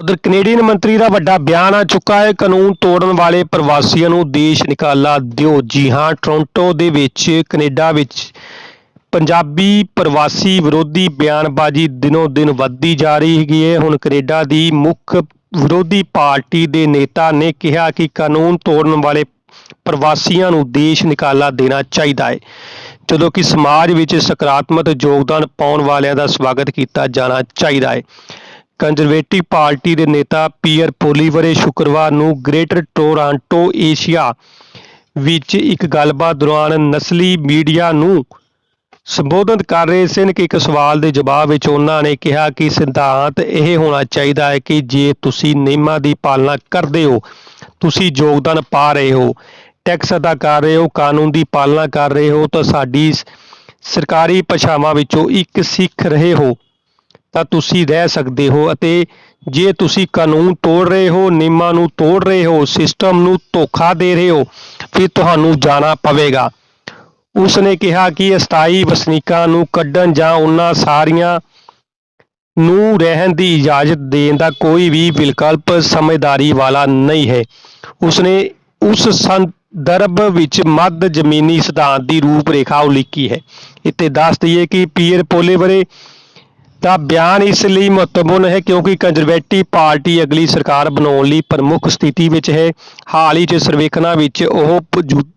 ਉਧਰ ਕੈਨੇਡੀਅਨ ਮੰਤਰੀ ਦਾ ਵੱਡਾ ਬਿਆਨ ਆ ਚੁੱਕਾ ਹੈ। ਕਾਨੂੰਨ ਤੋੜਨ ਵਾਲੇ ਪ੍ਰਵਾਸੀਆਂ ਨੂੰ ਦੇਸ਼ ਨਿਕਾਲਾ ਦਿਓ। ਜੀ ਹਾਂ ਟੋਰਾਂਟੋ ਦੇ ਵਿੱਚ ਕੈਨੇਡਾ ਵਿੱਚ ਪੰਜਾਬੀ ਪ੍ਰਵਾਸੀ ਵਿਰੋਧੀ ਬਿਆਨਬਾਜ਼ੀ ਦਿਨੋ ਦਿਨ ਵੱਧਦੀ ਜਾ ਰਹੀ ਹੈਗੀ ਹੈ। ਹੁਣ ਕੈਨੇਡਾ ਦੀ ਮੁੱਖ ਵਿਰੋਧੀ ਪਾਰਟੀ ਦੇ ਨੇਤਾ ਨੇ ਕਿਹਾ ਕਿ ਕਾਨੂੰਨ ਤੋੜਨ ਵਾਲੇ ਪ੍ਰਵਾਸੀਆਂ ਨੂੰ ਦੇਸ਼ ਨਿਕਾਲਾ ਦੇਣਾ ਚਾਹੀਦਾ ਹੈ। ਜਦੋਂ ਕਿ ਸਮਾਜ ਵਿੱਚ ਸਕਾਰਾਤਮਕ ਯੋਗਦਾਨ ਪਾਉਣ ਵਾਲਿਆਂ ਦਾ ਸਵਾਗਤ ਕੀਤਾ ਜਾਣਾ ਚਾਹੀਦਾ ਹੈ। ਕੰਜ਼ਰਵੇਟਿਵ ਪਾਰਟੀ ਦੇ ਨੇਤਾ ਪੀਅਰ ਪੋਲੀਵਰੇ ਸ਼ੁੱਕਰਵਾਰ ਨੂੰ ਗ੍ਰੇਟਰ ਟੋਰਾਂਟੋ, ਏਸ਼ੀਆ ਵਿੱਚ ਇੱਕ ਗੱਲਬਾਤ ਦੌਰਾਨ ਨਸਲੀ ਮੀਡੀਆ ਨੂੰ ਸੰਬੋਧਨ ਕਰ ਰਹੇ ਸਨ ਕਿ ਇੱਕ ਸਵਾਲ ਦੇ ਜਵਾਬ ਵਿੱਚ ਉਹਨਾਂ ਨੇ ਕਿਹਾ ਕਿ ਸਿਧਾਂਤ ਇਹ ਹੋਣਾ ਚਾਹੀਦਾ ਹੈ ਕਿ ਜੇ ਤੁਸੀਂ ਨਿਯਮਾਂ ਦੀ ਪਾਲਣਾ ਕਰਦੇ ਹੋ, ਤੁਸੀਂ ਯੋਗਦਾਨ ਪਾ ਰਹੇ ਹੋ, ਟੈਕਸ ਅਦਾ ਕਰ ਰਹੇ ਹੋ, ਕਾਨੂੰਨ ਦੀ ਪਾਲਣਾ ਕਰ ਰਹੇ ਹੋ, ਤਾਂ ਸਾਡੀ ਸਰਕਾਰੀ ਭਾਸ਼ਾਵਾਂ ਵਿੱਚੋਂ ਇੱਕ ਸਿੱਖ ਰਹੇ ਹੋ। ਤਾਂ ਤੁਸੀਂ ਰਹਿ ਸਕਦੇ ਹੋ ਅਤੇ ਜੇ ਤੁਸੀਂ ਕਾਨੂੰਨ ਤੋੜ ਰਹੇ ਹੋ, ਨਿਯਮਾਂ ਨੂੰ ਤੋੜ ਰਹੇ ਹੋ ਸਿਸਟਮ ਨੂੰ ਧੋਖਾ ਦੇ ਰਹੇ ਹੋ, ਫਿਰ ਤੁਹਾਨੂੰ ਜਾਣਾ ਪਵੇਗਾ। ਉਸ ਨੇ ਕਿਹਾ ਕਿ ਅਸਥਾਈ ਵਸਨੀਕਾਂ ਨੂੰ ਕੱਢਣ ਜਾਂ ਉਹਨਾਂ ਸਾਰੀਆਂ ਨੂੰ ਰਹਿਣ ਦੀ ਇਜਾਜ਼ਤ ਦੇਣ ਦਾ ਕੋਈ ਵੀ ਵਿਕਲਪ ਸਮਝਦਾਰੀ ਵਾਲਾ ਨਹੀਂ ਹੈ। ਉਸਨੇ ਉਸ ਸੰਦਰਭ ਵਿੱਚ ਮੱਧ ਜ਼ਮੀਨੀ ਸਿਧਾਂਤ ਦੀ ਰੂਪਰੇਖਾ ਉਲੀਕੀ ਹੈ। ਇੱਥੇ ਦੱਸ ਦਈਏ ਕਿ ਪੀਅਰ ਪੋਲੇਵਰੇ ਦਾ ਬਿਆਨ ਇਸ ਲਈ ਮਹੱਤਵਪੂਰਨ ਹੈ ਕਿਉਂਕਿ ਕੰਜ਼ਰਵੇਟਿਵ ਪਾਰਟੀ ਅਗਲੀ ਸਰਕਾਰ ਬਣਾਉਣ ਲਈ ਪ੍ਰਮੁੱਖ ਸਥਿਤੀ ਵਿੱਚ ਹੈ। ਹਾਲ ਹੀ 'ਚ ਸਰਵੇਖਣਾਂ ਵਿੱਚ ਉਹ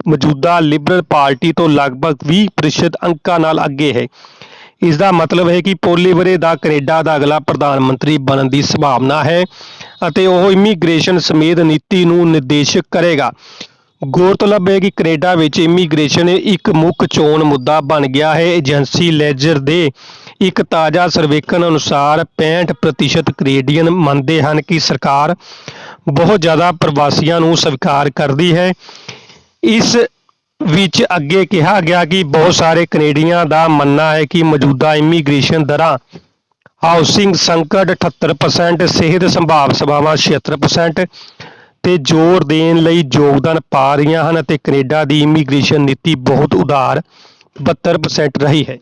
ਮੌਜੂਦਾ ਲਿਬਰਲ ਪਾਰਟੀ ਤੋਂ ਲਗਭਗ 20% ਅੰਕਾਂ ਨਾਲ ਅੱਗੇ ਹੈ। ਇਸ ਦਾ ਮਤਲਬ ਹੈ ਕਿ ਪੋਲੀਵਰੇ ਦਾ ਕੈਨੇਡਾ ਦਾ ਅਗਲਾ ਪ੍ਰਧਾਨ ਮੰਤਰੀ ਬਣਨ ਦੀ ਸੰਭਾਵਨਾ ਹੈ ਅਤੇ ਉਹ ਇਮੀਗ੍ਰੇਸ਼ਨ ਸਮੇਤ ਨੀਤੀ ਨੂੰ ਨਿਰਦੇਸ਼ਕ ਕਰੇਗਾ। ਗੌਰਤਲਬ ਹੈ ਕਿ ਕੈਨੇਡਾ ਵਿੱਚ ਇਮੀਗ੍ਰੇਸ਼ਨ ਇੱਕ ਮੁੱਖ ਚੋਣ ਮੁੱਦਾ ਬਣ ਗਿਆ ਹੈ। ਏਜੰਸੀ ਲੈਜਰ ਦੇ ਇੱਕ ਤਾਜ਼ਾ ਸਰਵੇਖਣ ਅਨੁਸਾਰ 65% ਕੈਨੇਡੀਅਨ ਮੰਨਦੇ ਹਨ ਕਿ ਸਰਕਾਰ ਬਹੁਤ ਜ਼ਿਆਦਾ ਪ੍ਰਵਾਸੀਆਂ ਨੂੰ ਸਵੀਕਾਰ ਕਰਦੀ ਹੈ। ਇਸ ਵਿੱਚ ਅੱਗੇ ਕਿਹਾ ਗਿਆ ਕਿ ਬਹੁਤ ਸਾਰੇ ਕੈਨੇਡੀਆਂ ਦਾ ਮੰਨਣਾ ਹੈ ਕਿ ਮੌਜੂਦਾ ਇਮੀਗ੍ਰੇਸ਼ਨ ਦਰਾਂ ਹਾਊਸਿੰਗ ਸੰਕਟ 78% ਸਿਹਤ ਸੰਭਾਲ ਸੇਵਾਵਾਂ 76% ਤੇ ਜ਼ੋਰ ਦੇਣ ਲਈ ਯੋਗਦਾਨ ਪਾ ਰਹੀਆਂ ਹਨ ਅਤੇ ਕੈਨੇਡਾ ਦੀ ਇਮੀਗ੍ਰੇਸ਼ਨ ਨੀਤੀ ਬਹੁਤ ਉਦਾਰ 72% ਰਹੀ ਹੈ।